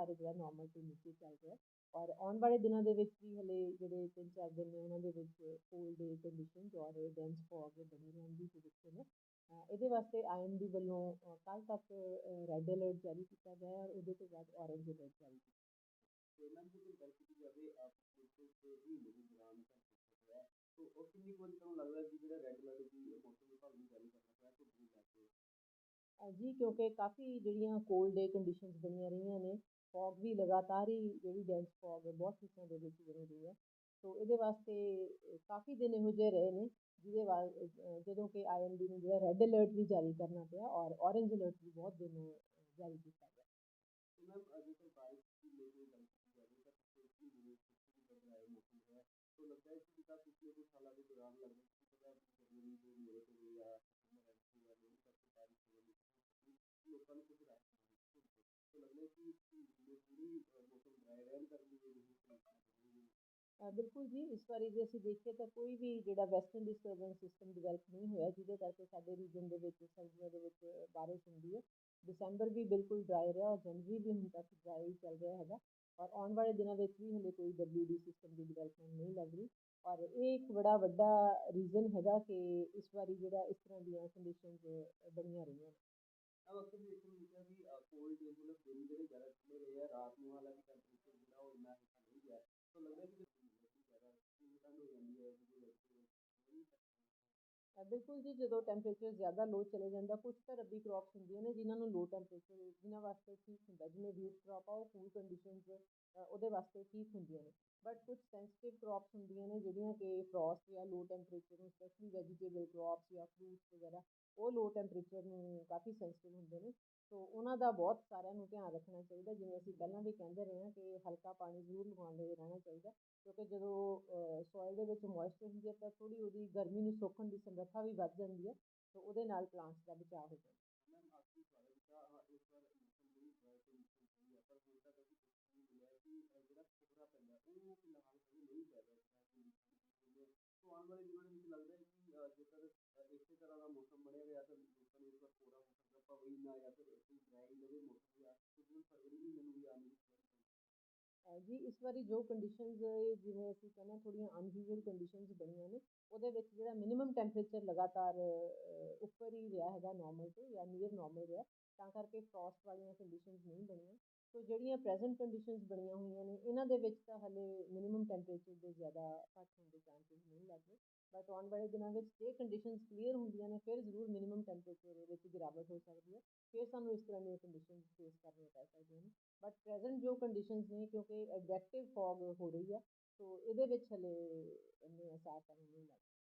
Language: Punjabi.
ਲਗਾਤਾਰ ਜਿਹੜਾ ਨਾਰਮਲ ਤੋਂ ਨੀਚੇ ਚੱਲ ਰਿਹਾ ਔਰ ਆਉਣ ਵਾਲੇ ਦਿਨਾਂ ਦੇ ਵਿੱਚ ਵੀ ਹਲੇ ਜਿਹੜੇ ਤਿੰਨ ਚਾਰ ਦਿਨ ਨੇ ਉਹਨਾਂ ਦੇ ਵਿੱਚ ਕੋਲਡ ਦੇ ਕੰਡੀਸ਼ਨਸ ਔਰ ਡੈਂਸ ਫੌਗ ਬਣੀ ਰਹਿਣ ਦੀ ਪ੍ਰੈਡਿਕਸ਼ਨ ਹੈ। ਇਹਦੇ ਵਾਸਤੇ ਆਈਐਮਡੀ ਵੱਲੋਂ ਕੱਲ ਤੱਕ ਰੈੱਡ ਅਲਰਟ ਜਾਰੀ ਕੀਤਾ ਗਿਆ ਹੈ ਔਰ ਉਹਦੇ ਤੋਂ ਬਾਅਦ ਔਰੇਂਜ ਅਲਰਟ ਜਾਰੀ ਕੀਤਾ ਜੇ ਹੈ ਕਿਉਂਕਿ ਕਾਫੀ ਜਿਹੜੀਆਂ ਕੋਲਡ ਡੇ ਕੰਡੀਸ਼ਨਸ ਬਣੀਆਂ ਰਹੀਆਂ ਫੌਗ ਵੀ ਲਗਾਤਾਰ ਹੀ ਜਿਹੜੀ ਡੈਂਸ ਫੌਗ ਹੈ ਬਹੁਤ ਹਿੱਸਿਆਂ ਦੇ ਵਿੱਚ ਬਣੀ ਰਹੀ ਹੈ। ਸੋ ਇਹਦੇ ਵਾਸਤੇ ਕਾਫੀ ਦਿਨ ਇਹੋ ਜਿਹੇ ਰਹੇ ਨੇ ਜਿਹਦੇ ਵਾ ਅ, ਜਦੋਂ ਕਿ ਆਈਐਮਡੀ ਨੂੰ ਜਿਹੜਾ ਰੈੱਡ ਅਲਰਟ ਵੀ ਜਾਰੀ ਕਰਨਾ ਪਿਆ ਔਰ ਔਰੇਂਜ ਅਲਰਟ ਵੀ ਬਹੁਤ ਦਿਨ ਜਾਰੀ ਕੀਤਾ ਗਿਆ। ਲੋਕਾਂ ਨੂੰ ਕੁਝ ਰਾਹਤ ਬਿਲਕੁਲ ਜੀ, ਇਸ ਵਾਰੀ ਜੇ ਅਸੀਂ ਦੇਖੀਏ ਤਾਂ ਕੋਈ ਵੀ ਜਿਹੜਾ ਵੈਸਟਰਨ ਡਿਸਟਰਬੈਂਸ ਸਿਸਟਮ ਡਿਵੈਲਪ ਨਹੀਂ ਹੋਇਆ, ਜਿਹਦੇ ਕਰਕੇ ਸਾਡੇ ਰੀਜਨ ਦੇ ਵਿੱਚ, ਸਰਦੀਆਂ ਦੇ ਵਿੱਚ ਬਾਰਿਸ਼ ਹੁੰਦੀ ਹੈ। ਦਸੰਬਰ ਵੀ ਬਿਲਕੁਲ ਡਰਾਈ ਰਿਹਾ ਔਰ ਜਨਵਰੀ ਵੀ ਹੁਣ ਤੱਕ ਡਰਾਈ ਚੱਲ ਰਿਹਾ ਹੈਗਾ। ਔਰ ਆਉਣ ਵਾਲੇ ਦਿਨਾਂ ਵਿੱਚ ਵੀ ਹਲੇ ਕੋਈ ਡਬਲਯੂਡੀ ਸਿਸਟਮ ਦੀ ਡਿਵੈਲਪਮੈਂਟ ਨਹੀਂ ਲੱਗ ਰਹੀ। ਔਰ ਇਹ ਇੱਕ ਬੜਾ ਵੱਡਾ ਰੀਜ਼ਨ ਹੈਗਾ ਕਿ ਇਸ ਵਾਰੀ ਜਿਹੜਾ ਇਸ ਤਰ੍ਹਾਂ ਦੀਆਂ ਕੰਡੀਸ਼ਨਸ ਬਣੀਆਂ ਰਹੀਆਂ ਨੇ ਤਾਂ ਅਕਸਰ ਦੇਖਣ ਨੂੰ ਮਿਲਿਆ ਵੀ ਕੋਲਡ ਦੇ ਮਤਲਬ ਦਿਨ ਜਿਹੜੇ ਜ਼ਿਆਦਾ ਖੁੱਲੇ ਰਹੇ ਆ, ਰਾਤ ਨੂੰ ਹਾਲਾਂਕਿ ਟੈਂਪਰੇਚਰ ਜਿਹੜਾ ਉਹ ਇੰਨਾ ਹੇਠਾਂ ਨਹੀਂ ਗਿਆ। ਤਾਂ ਲੱਗਦਾ ਕਿ ਜ਼ਿਆਦਾ ਠੰਡ ਹੋ ਜਾਂਦੀ ਹੈ ਜਿਹਦੇ ਵਿੱਚ ਅ, ਬਿਲਕੁਲ ਜੀ, ਜਦੋਂ ਟੈਂਪਰੇਚਰ ਜ਼ਿਆਦਾ ਲੋਅ ਚਲੇ ਜਾਂਦਾ, ਕੁਛ ਤਾਂ ਰੱਬੀ ਕ੍ਰੌਪਸ ਹੁੰਦੀਆਂ ਨੇ ਜਿਨ੍ਹਾਂ ਨੂੰ ਲੋਅ ਟੈਂਪਰੇਚਰ ਜਿਨ੍ਹਾਂ ਵਾਸਤੇ ਠੀਕ ਹੁੰਦਾ, ਜਿਵੇਂ ਵੀਟ ਕ੍ਰੌਪ ਆ, ਉਹ ਕੂਲ ਕੰਡੀਸ਼ਨਸ ਉਹਦੇ ਵਾਸਤੇ ਠੀਕ ਹੁੰਦੀਆਂ ਨੇ। ਬਟ ਕੁਛ ਸੈਂਸਿਟਿਵ ਕ੍ਰੌਪਸ ਹੁੰਦੀਆਂ ਨੇ, ਜਿਹੜੀਆਂ ਕਿ ਫਰੋਸਟ ਜਾਂ ਲੋਅ ਟੈਂਪਰੇਚਰ ਨੂੰ ਸਪੈਸ਼ਲੀ ਵੈਜੀਟੇਬਲ ਕ੍ਰੌਪਸ ਜਾਂ ਫਰੂਟਸ ਵਗੈਰਾ, ਉਹ ਲੋਅ ਟੈਂਪਰੇਚਰ ਨੂੰ ਕਾਫੀ ਸੈਂਸਿਟਿਵ ਹੁੰਦੇ ਨੇ। ਸੋ ਉਹਨਾਂ ਦਾ ਬਹੁਤ ਸਾਰਿਆਂ ਨੂੰ ਧਿਆਨ ਰੱਖਣਾ ਚਾਹੀਦਾ, ਜਿਵੇਂ ਅਸੀਂ ਪਹਿਲਾਂ ਵੀ ਕਹਿੰਦੇ ਰਹੇ ਹਾਂ ਕਿ ਹਲਕਾ ਪਾਣੀ ਜ਼ਰੂਰ ਲਗਾਉਂਦੇ ਰਹਿਣਾ ਚਾਹੀਦਾ, ਕਿਉਂਕਿ ਜਦੋਂ ਸੋਇਲ ਦੇ ਵਿੱਚ ਮੋਇਸਚਰ ਹੁੰਦੀ ਹੈ ਤਾਂ ਥੋੜ੍ਹੀ ਉਹਦੀ ਗਰਮੀ ਨੂੰ ਸੋਖਣ ਦੀ ਸਮਰੱਥਾ ਵੀ ਵੱਧ ਜਾਂਦੀ ਹੈ, ਸੋ ਉਹਦੇ ਨਾਲ ਪਲਾਂਟਸ ਦਾ ਬਚਾਅ ਹੋ ਜਾਂਦਾ। ਆਉਣ ਵਾਲੇ ਦਿਨਾਂ ਵਿੱਚ ਲੱਗਦਾ ਹੈ ਕਿ ਜੇਕਰ ਇਸੇ ਤਰ੍ਹਾਂ ਦਾ ਮੌਸਮ ਬਣਿਆ ਰਿਹਾ ਤਾਂ ਲੋਕਾਂ ਨੂੰ ਇਸ ਹੋ ਸਕਦਾ ਪਵੇ ਨਾ ਜਾਂ ਫਿਰ ਕੋਈ ਡਰਾਈ ਲਵੇ ਮੌਸਮ ਜਾਂ ਕਿਉਂਕਿ ਫਰਵਰੀ ਮਹੀਨੇ ਨੂੰ ਵੀ ਆਉਣ ਜੀ ਇਸ ਵਾਰੀ ਜੋ ਕੰਡੀਸ਼ਨਸ ਜਿਵੇਂ ਅਸੀਂ ਕਹਿੰਦੇ ਹਾਂ, ਥੋੜ੍ਹੀਆਂ ਅਨਯੂਜੂਅਲ ਕੰਡੀਸ਼ਨਸ ਬਣੀਆਂ ਨੇ, ਉਹਦੇ ਵਿੱਚ ਜਿਹੜਾ ਮਿਨੀਮਮ ਟੈਂਪਰੇਚਰ ਲਗਾਤਾਰ ਉੱਪਰ ਹੀ ਰਿਹਾ ਹੈਗਾ ਨਾਰਮਲ ਤੋਂ ਜਾਂ ਨੀਅਰ ਨਾਰਮਲ ਰਿਹਾ, ਤਾਂ ਕਰਕੇ ਫਰੋਸਟ ਵਾਲੀਆਂ ਕੰਡੀਸ਼ਨਸ ਨਹੀਂ ਬਣੀਆਂ। ਸੋ ਜਿਹੜੀਆਂ ਪ੍ਰੈਜ਼ੈਂਟ ਕੰਡੀਸ਼ਨਸ ਬਣੀਆਂ ਹੋਈਆਂ ਨੇ, ਇਹਨਾਂ ਦੇ ਵਿੱਚ ਤਾਂ ਹਲੇ ਮਿਨੀਮਮ ਟੈਂਪਰੇਚਰ ਦੇ ਜ਼ਿਆਦਾ ਘੱਟ ਹੋਣ ਦੇ ਚਾਂਸਸ ਨਹੀਂ ਲੱਗਦੇ। ਬਟ ਆਉਣ ਵਾਲੇ ਦਿਨਾਂ ਵਿੱਚ ਜੇ ਕੰਡੀਸ਼ਨਸ ਕਲੀਅਰ ਹੁੰਦੀਆਂ ਨੇ, ਫਿਰ ਜ਼ਰੂਰ ਮਿਨੀਮਮ ਟੈਂਪਰੇਚਰ ਦੇ ਵਿੱਚ ਗਿਰਾਵਟ ਹੋ ਸਕਦੀ ਹੈ। ਫਿਰ ਸਾਨੂੰ ਇਸ ਤਰ੍ਹਾਂ ਦੀਆਂ ਕੰਡੀਸ਼ਨਸ ਫੇਸ ਕਰਨੀਆਂ ਪੈ ਸਕਦੀਆਂ ਨੇ। ਬਟ ਪ੍ਰੈਜ਼ੈਂਟ ਜੋ ਕੰਡੀਸ਼ਨਸ ਨੇ, ਕਿਉਂਕਿ ਐਡਵੈਕਟਿਵ ਫੌਗ ਹੋ ਰਹੀ ਆ ਸੋ ਇਹਦੇ ਵਿੱਚ ਹਲੇ ਇੰਨੇ ਅਸਾਰ ਤਾਂ ਨਹੀਂ ਲੱਗਦੇ।